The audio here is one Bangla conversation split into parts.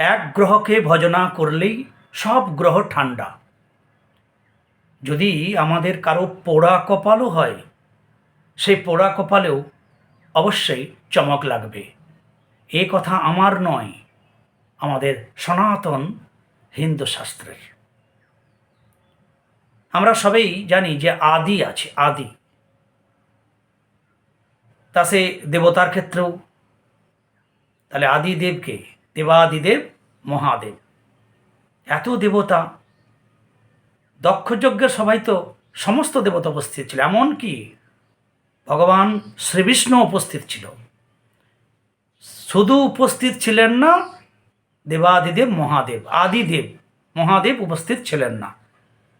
এক গ্রহকে ভজনা করলেই সব গ্রহ ঠান্ডা। যদি আমাদের কারও পোড়া কপালও হয়, সেই পোড়া কপালেও অবশ্যই চমক লাগবে। এ কথা আমার নয়, আমাদের সনাতন হিন্দু শাস্ত্রের। আমরা সবাই জানি যে আদি আছে, আদি। তা সে দেবতার ক্ষেত্রেও। তাহলে আদি আদিদেবকে দেবাদিদেব মহাদেব। এত দেবতা। দক্ষযজ্ঞের সবাই তো সমস্ত দেবতা উপস্থিত ছিল, এমনকি ভগবান শ্রীবিষ্ণু উপস্থিত ছিল। শুধু উপস্থিত ছিলেন না, দেবাদিদেব, মহাদেব, আদিদেব, মহাদেব উপস্থিত ছিলেন না।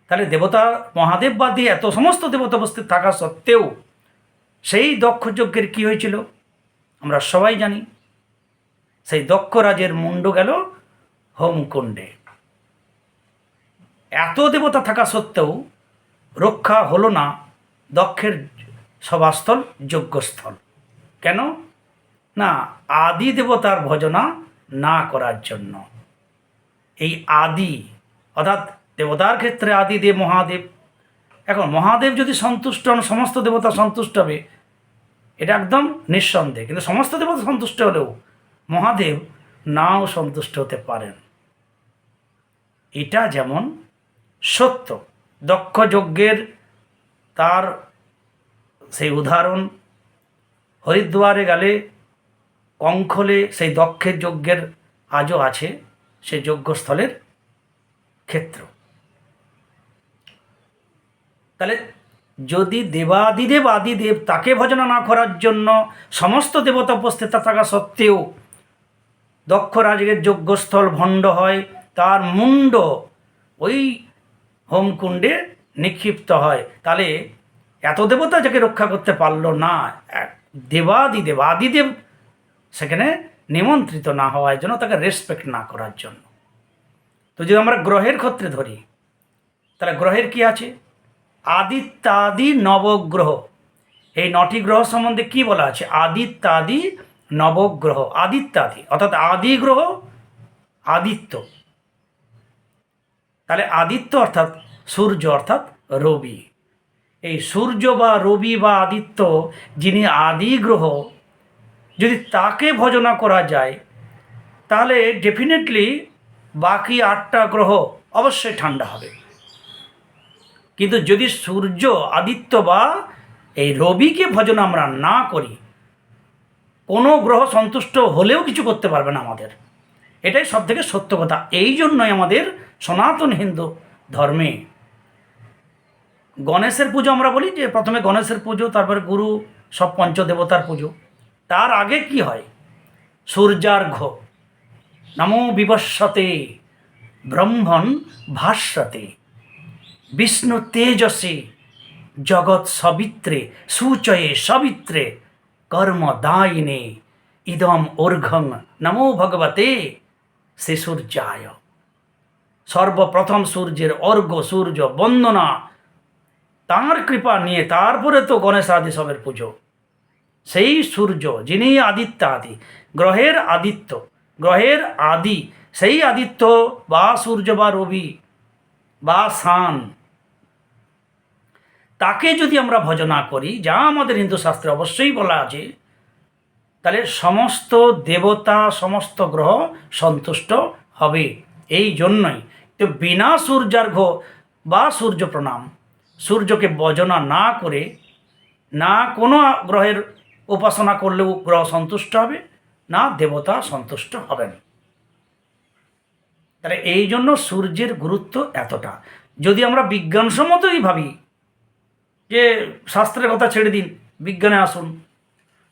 তাহলে দেবতা, মহাদেব বাদ এত সমস্ত দেবতা উপস্থিত থাকা সত্ত্বেও সেই দক্ষযজ্ঞের কি হয়েছিল? আমরা সবাই জানি। সেই দক্ষ রাজের মুন্ড গেল হোমকুণ্ডে। এত দেবতা থাকা সত্ত্বেও রক্ষা হলো না দক্ষের সভাস্থল, যজ্ঞস্থল। কেন? না, আদি দেবতার ভজনা না করার জন্য। এই আদি, অর্থাৎ দেবতার ক্ষেত্রে আদিদেব মহাদেব। এখন মহাদেব যদি সন্তুষ্ট হন, সমস্ত দেবতা সন্তুষ্ট হবে, এটা একদম নিঃসন্দেহ। কিন্তু সমস্ত দেবতা সন্তুষ্ট হলেও মহাদেব নাও সন্তুষ্ট হতে পারেন। এটা যেমন সত্য, দক্ষ যজ্ঞের তার সেই উদাহরণ, হরিদ্বারে গেলে কঙ্খলে সেই দক্ষের যজ্ঞের আজও আছে সেই যজ্ঞস্থলের ক্ষেত্র। তাহলে যদি দেবাদিদেব আদিদেব তাকে ভজনা না করার জন্য সমস্ত দেবতা উপস্থিত থাকা সত্ত্বেও দক্ষ রাজের যজ্ঞস্থল ভণ্ড হয় তার মুন্ড ওই হোমকুণ্ডে নিক্ষিপ্ত হয়। তাহলে এত দেবতা যাকে রক্ষা করতে পারল না, এক দেবাদিদেব আদিদেব সেখানে নিমন্ত্রিত না হওয়ার জন্য, তাকে রেসপেক্ট না করার জন্য। তো যদি আমরা গ্রহের ক্ষেত্রে ধরি, তাহলে গ্রহের কি আছে? আদিত্যাদি নবগ্রহ। এই নটি গ্রহ সম্বন্ধে কি বলা আছে? আদিত্যাদি নবগ্রহ, আদিত্যাদি, অর্থাৎ আদি গ্রহ আদিত্য। তাহলে আদিত্য অর্থাৎ সূর্য অর্থাৎ রবি। এই সূর্য বা রবি বা আদিত্য যিনি আদি গ্রহ, যদি তাকে ভজনা করা যায়, তাহলে ডেফিনেটলি বাকি আটটা গ্রহ অবশ্যই ঠান্ডা হবে। কিন্তু যদি সূর্য, আদিত্য বা এই রবিকে ভজনা আমরা না করি, কোনো গ্রহ সন্তুষ্ট হলেও কিছু করতে পারবে না আমাদের। এটাই সব থেকে সত্য কথা। এই জন্যই আমাদের সনাতন হিন্দু ধর্মে। গণেশের পুজো আমরা বলি যে প্রথমে গণেশের পুজো, তারপরে গুরু, সব পঞ্চদেবতার পুজো। তার আগে কি হয়? সূর্যার্ঘ। নমো বিবস্বতে ব্রহ্মণ ভাস্বতে বিষ্ণু তেজসে জগৎ সবিত্রে, সুচয়ে সবিত্রে কর্ম কর্মদায়িনে। ইদম অর্ঘং নমো ভগবতে। সে সূর্যায়। সর্বপ্রথম সূর্যের অর্ঘ্য, সূর্য বন্দনা। তাঁর কৃপা নিয়ে তারপরে তো গণেশ আদি সবের পুজো। সেই সূর্য যিনি আদিত্য আদি, গ্রহের আদিত্য, গ্রহের আদি, সেই আদিত্য বা সূর্য বা রবি বা সান। তাকে যদি আমরা ভজনা করি, যা আমাদের হিন্দু শাস্ত্রে অবশ্যই বলা আছে, তাহলে সমস্ত দেবতা, সমস্ত গ্রহ সন্তুষ্ট হবে। এই জন্যই তো বিনা সূর্যার্ঘ বা সূর্য প্রণাম, সূর্যকে বজনা না করে, না কোনো গ্রহের উপাসনা করলেও গ্রহ সন্তুষ্ট হবে, না দেবতা সন্তুষ্ট হবেন। তাহলে এই জন্য সূর্যের গুরুত্ব এতটা। যদি আমরা বিজ্ঞানসম্মতই ভাবি যে শাস্ত্রের কথা ছেড়ে দিন, বিজ্ঞানে আসুন,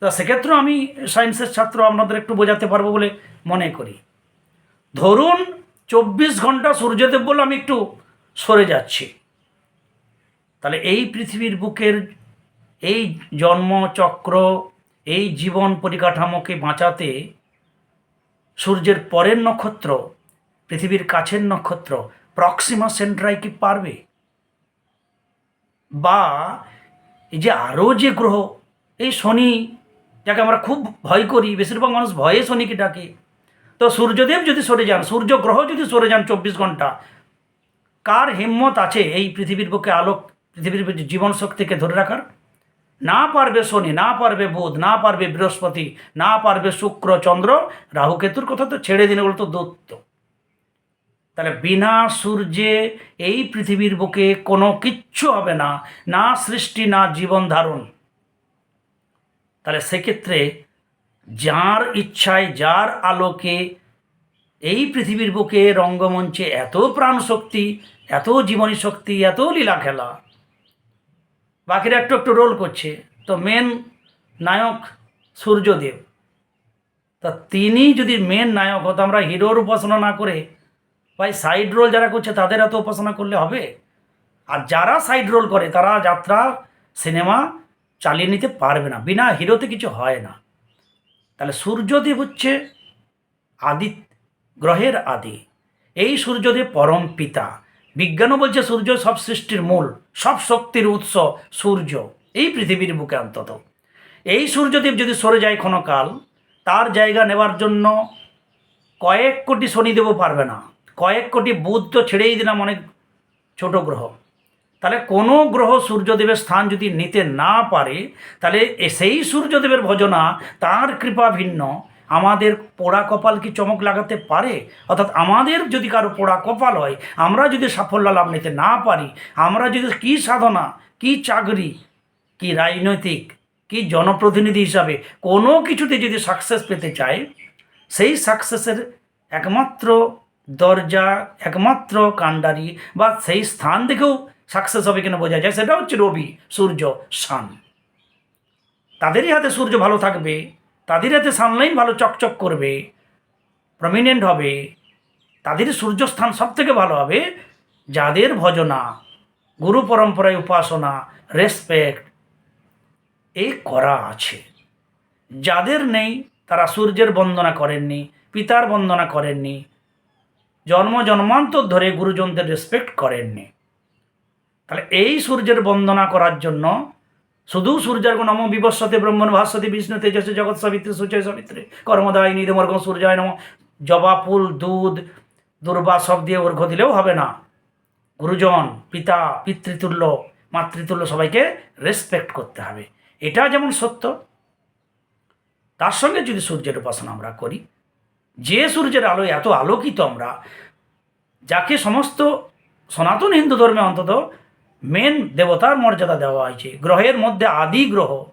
তা সেক্ষেত্রেও আমি সায়েন্সের ছাত্র আপনাদের একটু বোঝাতে পারব বলে মনে করি। ধরুন চব্বিশ ঘণ্টা সূর্যদেব বলে আমি একটু সরে যাচ্ছি। তাহলে এই পৃথিবীর বুকের এই জন্মচক্র, এই জীবন পরিকাঠামোকে বাঁচাতে সূর্যের পরের নক্ষত্র, পৃথিবীর কাছের নক্ষত্র, প্রক্সিমা সেন্ট্রাই কি পারবে? বা এই যে আরও যে গ্রহ, এই শনি, যাকে আমরা খুব ভয় করি, বেশিরভাগ মানুষ ভয়ে শনিকে ডাকে তো সূর্যদেব যদি সরে যান সূর্য গ্রহ যদি সরে যান চব্বিশ ঘণ্টা, কার হিম্মত আছে এই পৃথিবীর বুকে আলোক, পৃথিবীর জীবন শক্তিকে ধরে রাখার? না পারবে শনি, না পারবে বুধ, না পারবে বৃহস্পতি, না পারবে শুক্র, চন্দ্র রাহুকেতুর কথা তো ছেড়ে দিন ওগুলো তো দৈত্য। তাহলে বিনা সূর্যে এই পৃথিবীর বুকে কোনো কিচ্ছু হবে না না সৃষ্টি, না জীবন ধারণ। তাহলে সেক্ষেত্রে যার ইচ্ছায়, যার আলোকে এই পৃথিবীর বুকে রঙ্গমঞ্চে এত প্রাণ শক্তি এত জীবনী শক্তি এত লীলা খেলা বাকিরা একটু একটু রোল করছে। তো মেন নায়ক সূর্যদেব। তা তিনি যদি মেন নায়ক হতো, আমরা হিরোর উপাসনা না করে, ভাই সাইড রোল যারা করছে, তাদের এত উপাসনা করলে হবে? আর যারা সাইড রোল করে, তারা যাত্রা, সিনেমা চালিয়ে নিতে পারবে না। বিনা হিরোতে কিছু হয় না। তাহলে সূর্যদেব হচ্ছে আদি গ্রহের আদি। এই সূর্যদেব পরম পিতা। বিজ্ঞানও বলছে সূর্য সব সৃষ্টির মূল, সব শক্তির উৎস সূর্য, এই পৃথিবীর বুকে অন্তত। এই সূর্যদেব যদি সরে যায় কোনো কাল তার জায়গা নেওয়ার জন্য কয়েক কোটি শনিদেবও পারবে না। কয়েক কোটি বুধ তো ছেড়েই দিলাম অনেক ছোট গ্রহ। তাহলে কোনো গ্রহ সূর্যদেবের স্থান যদি নিতে না পারে, তাহলে সেই সূর্যদেবের ভজনা তার কৃপা ভিন্ন। আমাদের পোড়া কপাল কি চমক লাগাতে পারে? অর্থাৎ আমাদের যদি কারও পোড়া কপাল হয়, আমরা যদি সাফল্য লাভ নিতে না পারি, আমরা যদি কী সাধনা, কী চাকরি, কি রাজনৈতিক, কি জনপ্রতিনিধি হিসাবে কোনো কিছুতে যদি সাকসেস পেতে চাই, সেই সাকসেসের একমাত্র দরজা, একমাত্র কাণ্ডারি বা সেই স্থান দেখেও সাকসেস হবে কিনা বোঝা যায়, সেটা হচ্ছে রবি, সূর্য সান তাদেরই হাতে সূর্য ভালো থাকবে, তাদের হাতে সানলাইন ভালো চকচক করবে প্রমিনেন্ট হবে, তাদের সূর্যস্থান সব থেকে ভালো হবে যাদের ভজনা, গুরু পরম্পরায় উপাসনা রেসপেক্ট এই করা আছে। যাদের নেই, তারা সূর্যের বন্দনা করেননি, পিতার বন্দনা করেননি, জন্ম জন্মান্তর ধরে গুরুজনদের রেসপেক্ট করেননি। তাহলে এই সূর্যের বন্দনা করার জন্য শুধু সূর্যের নম বিবস্বতে ব্রহ্মণ ভাস্বতী বিষ্ণু তেজস্বী জগৎ সাবিত্রী সূর্য সাবিত্রী কর্মদায় নিরমর্গ সূর্যায় নম। জবা, ফুল, দুধ, দুর্বা সব দিয়ে অর্ঘ্য দিলেও হবে না। গুরুজন, পিতা, পিতৃতুল্য, মাতৃতুল্য সবাইকে রেসপেক্ট করতে হবে। এটা যেমন সত্য, তার সঙ্গে যদি সূর্যের উপাসনা আমরা করি, যে সূর্যের আলো এত আলোকিত আমরা, যাকে সমস্ত সনাতন হিন্দু ধর্মে অন্তত মেন দেবতার মর্যাদা দেওয়া হয়েছে। গ্রহের মধ্যে আদি গ্রহ,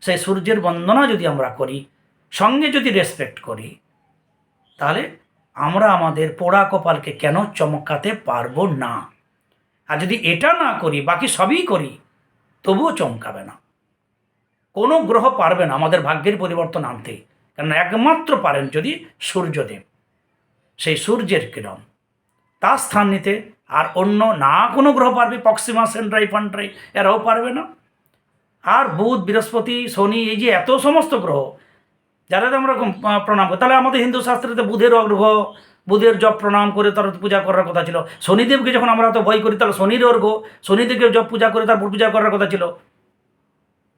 সেই সূর্যের বন্দনা যদি আমরা করি, সঙ্গে যদি রেসপেক্ট করি, তাহলে আমরা আমাদের পোড়া কপালকে কেন চমকাতে পারব না? আর যদি এটা না করি, বাকি সবই করি, তবুও চমকাবে না। কোনো গ্রহ পারবে না আমাদের ভাগ্যের পরিবর্তন আনতে। কারণ একমাত্র পারেন যদি সূর্যদেব। সেই সূর্যের কিরণ, তার স্থান নিতে আর অন্য না কোনো গ্রহ পারবে পক্সিমা সেন্ট্রাই ফান্ট্রাই এরাও পারবে না। আর বুধ, বৃহস্পতি, শনি, এই যে এত সমস্ত গ্রহ যারা আমরা প্রণাম করি, তাহলে আমাদের হিন্দু শাস্ত্রেতে বুধের অর্ঘ বুধের জপ প্রণাম করে তার পূজা করার কথা ছিল। শনিদেবকে যখন আমরা তো ভয় করি, তাহলে শনির অর্ঘ শনিদেবকে জপ পূজা করে তারপর পূজা করার কথা ছিল।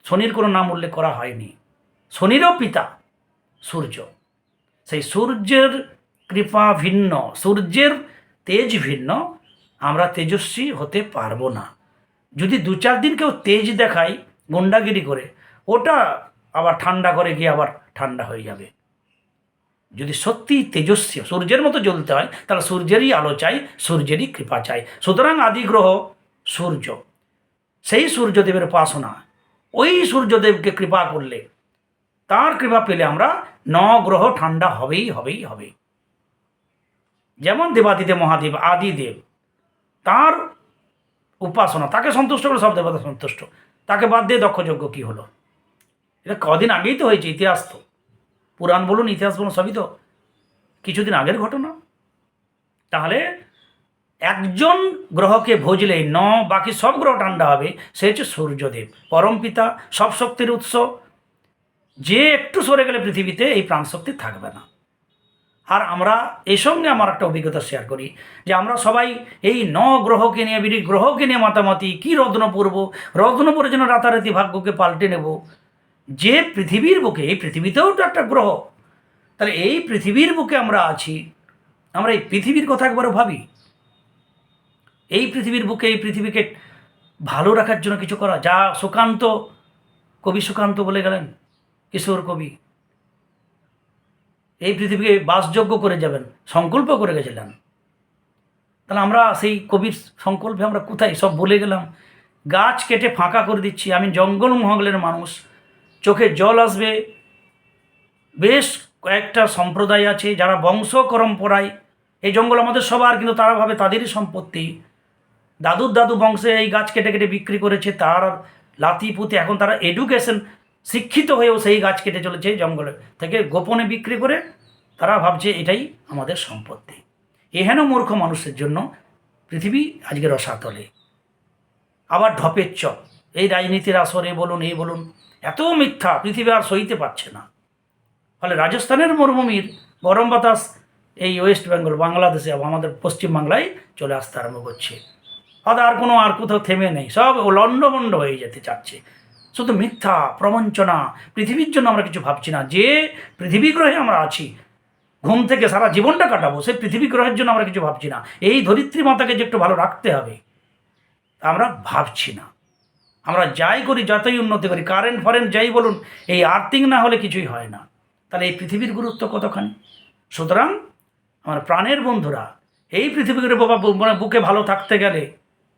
শনির কোনো নাম উল্লেখ করা হয়নি। শনিরও পিতা, সূর্য। সেই সূর্যের কৃপা ভিন্ন, সূর্যের তেজ ভিন্ন আমরা তেজস্বী হতে পারব না। যদি দু চার দিন কেউ তেজ দেখায় গুন্ডাগিরি করে, ওটা আবার ঠান্ডা করে গিয়ে আবার ঠান্ডা হয়ে যাবে। যদি সত্যি তেজস্বী, সূর্যের মতো জ্বলতে হয়, তাহলে সূর্যেরই আলো চাই, সূর্যেরই কৃপা চাই। সুতরাং আদি গ্রহ সূর্য, সেই সূর্যদেবের উপাসনা, ওই সূর্যদেবকে কৃপা করলে তার কৃপা পেলে আমরা ন গ্রহ ঠান্ডা হবেই হবেই হবে যেমন দেবাদিদেব, মহাদেব, আদিদেব তার উপাসনা, তাকে সন্তুষ্ট করে সব দেবতা সন্তুষ্ট। তাকে বাদ দিয়ে দক্ষযজ্ঞ কী হলো? এটা কদিন আগেই তো হয়েছে, ইতিহাস তো। পুরাণ বলুন, ইতিহাস বলুন, সবই তো। কিছুদিন আগের ঘটনা। তাহলে একজন গ্রহকে ভজলেই ন, বাকি সব গ্রহ ঠান্ডা হবে, সে হচ্ছে সূর্যদেব। পরম পিতা, সব শক্তির উৎস। যে একটু সরে গেলে পৃথিবীতে এই প্রাণশক্তি থাকবে না। আর আমরা এই সঙ্গে আমার একটা অভিজ্ঞতা শেয়ার করি যে আমরা সবাই এই ন গ্রহকে নিয়ে বিড়ি গ্রহকে নিয়ে মাতামাতি, কী রত্ন পরব? রত্ন পরে যেন রাতারাতি ভাগ্যকে পাল্টে নেব। যে পৃথিবীর বুকে, এই পৃথিবীতেও তো একটা গ্রহ। তাহলে এই পৃথিবীর বুকে আমরা আছি, আমরা এই পৃথিবীর কথা একবারও ভাবি। এই পৃথিবীর বুকে, এই পৃথিবীকে ভালো রাখার জন্য কিছু করা। যা সুকান্ত, কবি সুকান্ত বলে গেলেন, কিশোর কবি। এই পৃথিবীকে বাসযোগ্য করে যাবেন, সংকল্প করে গেছিলেন। তাহলে আমরা সেই কবির সংকল্পে আমরা কোথায়? সব বলে গেলাম। গাছ কেটে ফাঁকা করে দিচ্ছি, আমি জঙ্গল মহলের মানুষ। চোখে জল আসবে। বেশ কয়েকটা সম্প্রদায় আছে যারা বংশ পরম্পরায়। এই জঙ্গল আমাদের সবার, কিন্তু তারা ভাবে তাদেরই সম্পত্তি। দাদুর দাদু বংশে এই গাছ কেটে কেটে বিক্রি করেছে, তার লাতি পুঁতি এখন তারা এডুকেশন শিক্ষিত হয়েও সেই গাছ কেটে চলেছে জঙ্গলে। থেকে গোপনে বিক্রি করে তারা ভাবছে এটাই আমাদের সম্পত্তি। এহেন মূর্খ মানুষের জন্য পৃথিবী আজকে রসাতলে। আবার ঢপের চপ। এই রাজনীতির আসরে বলুন, এই বলুন, এত মিথ্যা পৃথিবী আর সইতে পারছে না। ফলে রাজস্থানের মরুভূমির গরম বাতাস এই ওয়েস্ট বেঙ্গল, বাংলাদেশে আমাদের পশ্চিমবাংলায় চলে আসতে আরম্ভ করছে। আর কোনো আর কোথাও থেমে নেই। সব লণ্ডভণ্ড হয়ে যেতে চাচ্ছে। শুধু মিথ্যা, প্রবঞ্চনা, পৃথিবীর জন্য আমরা কিছু ভাবছি না। যে পৃথিবী গ্রহে আমরা আছি, ঘুম থেকে সারা জীবনটা কাটাবো, সেই পৃথিবী গ্রহের জন্য আমরা কিছু ভাবছি না। এই ধরিত্রী মাতাকে যে একটু ভালো রাখতে হবে, আমরা ভাবছি না। আমরা যাই করি, যতই উন্নতি করি, কারেন্ট, ফরেন্ট যাই বলুন, এই আর্থিং না হলে কিছুই হয় না। তাহলে এই পৃথিবীর গুরুত্ব কতখানি? সুতরাং, আমার প্রাণের বন্ধুরা, এই পৃথিবীর বাবা মানে বুকে ভালো থাকতে গেলে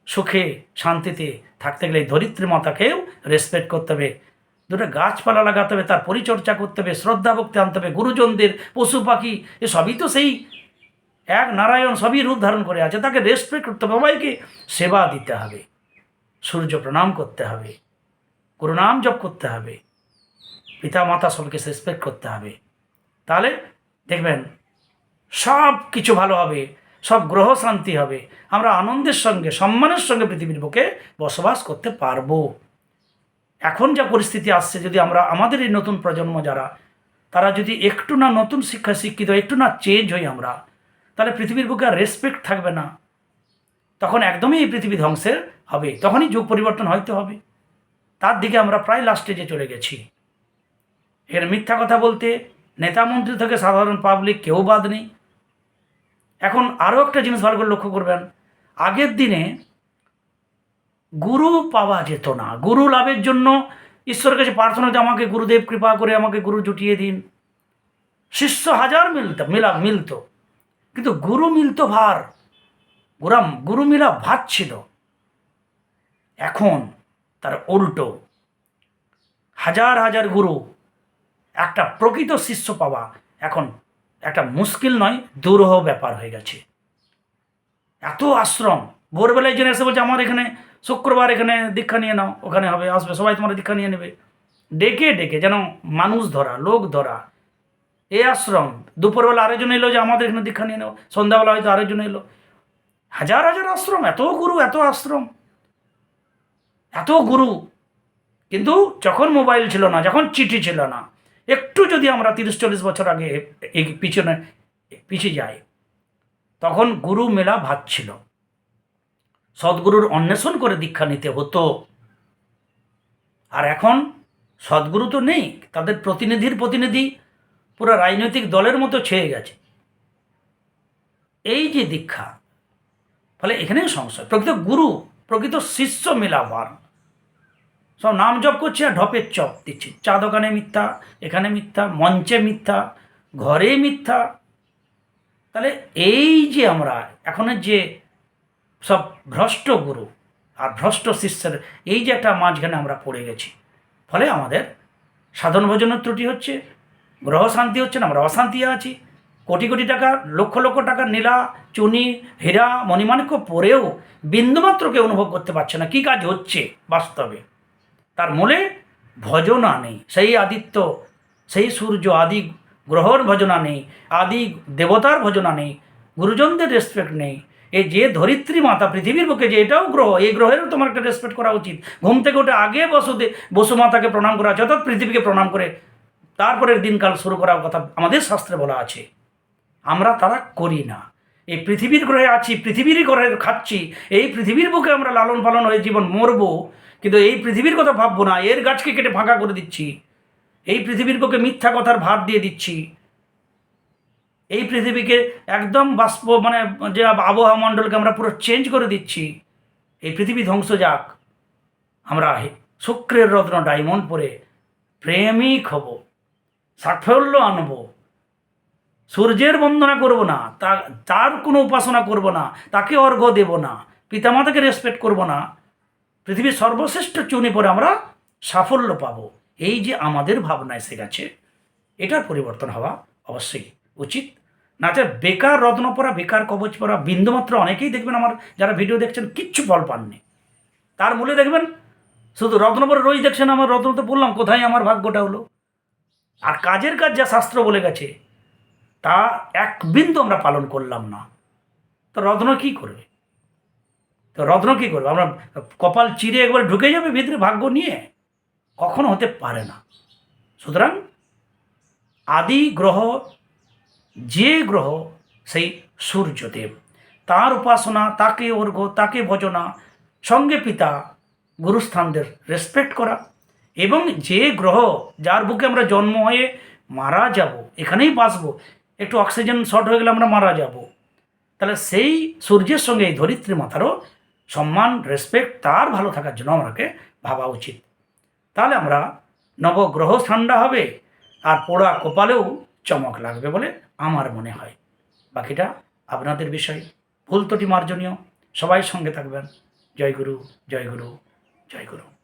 সুখে, শান্তিতে থাকতে গেলে ধরিত্রী মাতাকেও রেসপেক্ট করতে হবে। দুটো গাছপালা লাগাতে হবে, তার পরিচর্যা করতে হবে, শ্রদ্ধা ভক্তি আনতে হবে, গুরুজনদের, পশু পাখি, এ সবই তো সেই এক নারায়ণ সবই রূপ ধারণ করে আছে, তাকে রেসপেক্ট করতে হবে, সবাইকে সেবা দিতে হবে, সূর্য প্রণাম করতে হবে, গুরুনাম জপ করতে হবে পিতা মাতা সবকে রেসপেক্ট করতে হবে। তাহলে দেখবেন সব কিছু ভালো হবে সব গ্রহ শান্তি হবে। আমরা আনন্দের সঙ্গে, সম্মানের সঙ্গে পৃথিবীর বুকে বসবাস করতে পারব। এখন যা পরিস্থিতি আসছে, যদি আমরা, আমাদের এই নতুন প্রজন্ম যারা, তারা যদি একটু না নতুন শিক্ষা শিক্ষিত, একটু না চেঞ্জ হই আমরা, তাহলে পৃথিবীর বুকে আর রেসপেক্ট থাকবে না। তখন একদমই এই পৃথিবী ধ্বংসের হবে। তখনই যুগ পরিবর্তন হয়তো হবে। তার দিকে আমরা প্রায় লাস্ট স্টেজে চলে গেছি। এর মিথ্যা কথা বলতে নেতা মন্ত্রী থেকে সাধারণ পাবলিক কেউ বাদ নেই। এখন আরও একটা জিনিস ভালো করে লক্ষ্য করবেন। আগের দিনে গুরু পাওয়া যেত না। গুরু লাভের জন্য ঈশ্বরের কাছে প্রার্থনা যে আমাকে গুরুদেব কৃপা করে, আমাকে গুরু জুটিয়ে দিন। শিষ্য হাজার মিলত, মিলা, মিলত। কিন্তু গুরু মিলত ভার। গুরাম গুরু মিলা ভাত ছিল। এখন তার উল্টো। হাজার হাজার গুরু, একটা প্রকৃত শিষ্য পাওয়া এখন একটা মুশকিল নয়, দুরূহ ব্যাপার হয়ে গেছে। এত আশ্রম। ভোরবেলায় জেনে এসে বলছে, আমার এখানে শুক্রবার এখানে দীক্ষা নিয়ে নাও, ওখানে হবে, আসবে, সবাই তোমার দীক্ষা নিয়ে নেবে। ডেকে ডেকে যেন মানুষ ধরা, লোক ধরা। এ আশ্রম। দুপুরবেলা আরেকজন এলো যে, আমাদের এখানে দীক্ষা নিয়ে নেও। সন্ধ্যাবেলা হয়তো আরেকজন এলো। হাজার হাজার আশ্রম, এত গুরু, এত আশ্রম। এত গুরু। কিন্তু যখন মোবাইল ছিল না, যখন চিঠি ছিল না একটু যদি আমরা তিরিশ চল্লিশ বছর আগে পিছনে পিছিয়ে যাই, তখন গুরু মেলা ভাত ছিল। সদ্গুরুর অন্বেষণ করে দীক্ষা নিতে হতো। আর এখন সদ্গুরু তো নেই, তাদের প্রতিনিধির প্রতিনিধি পুরো রাজনৈতিক দলের মতো ছেয়ে গেছে। এই যে দীক্ষা, ফলে এখানেই সংশয়। প্রকৃত গুরু, প্রকৃত শিষ্য মেলা মেলাবার সব নাম জপ করছে আর ঢপের চপ দিচ্ছে। চা দোকানে মিথ্যা, এখানে মিথ্যা, মঞ্চে মিথ্যা, ঘরে মিথ্যা। তাহলে এই যে আমরা এখনের যে সব ভ্রষ্ট গুরু আর ভ্রষ্ট শিষ্যের, এই যে একটা মাঝখানে আমরা পড়ে গেছি। ফলে আমাদের সাধন ভোজনের ত্রুটি হচ্ছে, গ্রহ শান্তি হচ্ছে না, আমরা অশান্তি আছি। কোটি কোটি টাকা, লক্ষ লক্ষ টাকা নীলা, চুনি, হীরা, মণিমাণিক্য পরেও বিন্দুমাত্রকে অনুভব করতে পারছে না। কী কাজ হচ্ছে বাস্তবে? তার মূলে ভজনা নেই। সেই আদিত্য, সেই সূর্য আদি গ্রহর ভজনা নেই, আদি দেবতার ভজনা নেই, গুরুজনদের রেসপেক্ট নেই। এই যে ধরিত্রী মাতা পৃথিবীর বুকে যে এটাও গ্রহ, এই গ্রহেরও তোমার একটা রেসপেক্ট করা উচিত। ঘুম থেকে উঠে আগে বসুদে বসু মাতাকে প্রণাম করা আছে অর্থাৎ পৃথিবীকে প্রণাম করে তারপরের দিনকাল শুরু করার কথা আমাদের শাস্ত্রে বলা আছে। আমরা তারা করি না। এই পৃথিবীর গ্রহে আছি, পৃথিবীরই গ্রহে খাচ্ছি, এই পৃথিবীর বুকে আমরা লালন পালন হয়ে জীবন মরবো কিন্তু এই পৃথিবীর কথা ভাববো না, এর গাছকে কেটে ফাঁকা করে দিচ্ছি। এই পৃথিবীর বুকে মিথ্যা কথার ভাত দিয়ে দিচ্ছি। এই পৃথিবীকে একদম বাষ্প মানে যে আবহাওয়া মণ্ডলকে আমরা পুরো চেঞ্জ করে দিচ্ছি। এই পৃথিবী ধ্বংস যাক। আমরা শুক্রের রত্ন ডায়মন্ড পরে প্রেমিক হব, সাফল্য আনব। সূর্যের বন্দনা করব না তার কোনো উপাসনা করব না, তাকে অর্ঘ্য দেব না, পিতামাতাকে রেসপেক্ট করব না। পৃথিবীর সর্বশ্রেষ্ঠ চুনে পরে আমরা সাফল্য পাব। এই যে আমাদের ভাবনা এসে গেছে, এটার পরিবর্তন হওয়া অবশ্যই উচিত। না যে বেকার রত্ন পরা বেকার কবচ পরা বিন্দুমাত্র অনেকেই দেখবেন আমার যারা ভিডিও দেখছেন, কিচ্ছু ফল পাননি। তার মূলে দেখবেন, শুধু রত্ন পরে রোজ দেখছেন, আমার রত্ন তো বললাম, কোথায় আমার ভাগ্যটা হলো? আর কাজের কাজ যা শাস্ত্র বলে গেছে, তা এক বিন্দু আমরা পালন করলাম না। তো রত্ন কি করবে? তো রত্ন কী করবে? আমরা কপাল চিরে একবার ঢুকে যাবে ভিতরে ভাগ্য নিয়ে? কখনো হতে পারে না। সুতরাং আদি গ্রহ, যে গ্রহ, সেই সূর্যদেব। তার উপাসনা, তাকে অর্ঘ্য, তাকে ভজনা, সঙ্গে পিতা, গুরুস্থানদের রেসপেক্ট করা। এবং যে গ্রহ, যার বুকে আমরা জন্ম হয়ে মারা যাব, এখানেই বাঁচবো, একটু অক্সিজেন শর্ট হয়ে গেলে আমরা মারা যাব, তাহলে সেই সূর্যের সঙ্গে এই ধরিত্রী মাতারও সম্মান রেসপেক্ট তার ভালো থাকার জন্য আমাকে ভাবা উচিত। তাহলে আমরা নবগ্রহ ঠান্ডা হবে আর পোড়া কপালেও চমক লাগবে বলে আমার মনে হয়। বাকিটা আপনাদের বিষয়। ভুল ত্রুটি মার্জনীয়। সবাই সঙ্গে থাকবেন। জয় গুরু জয় গুরু জয় গুরু।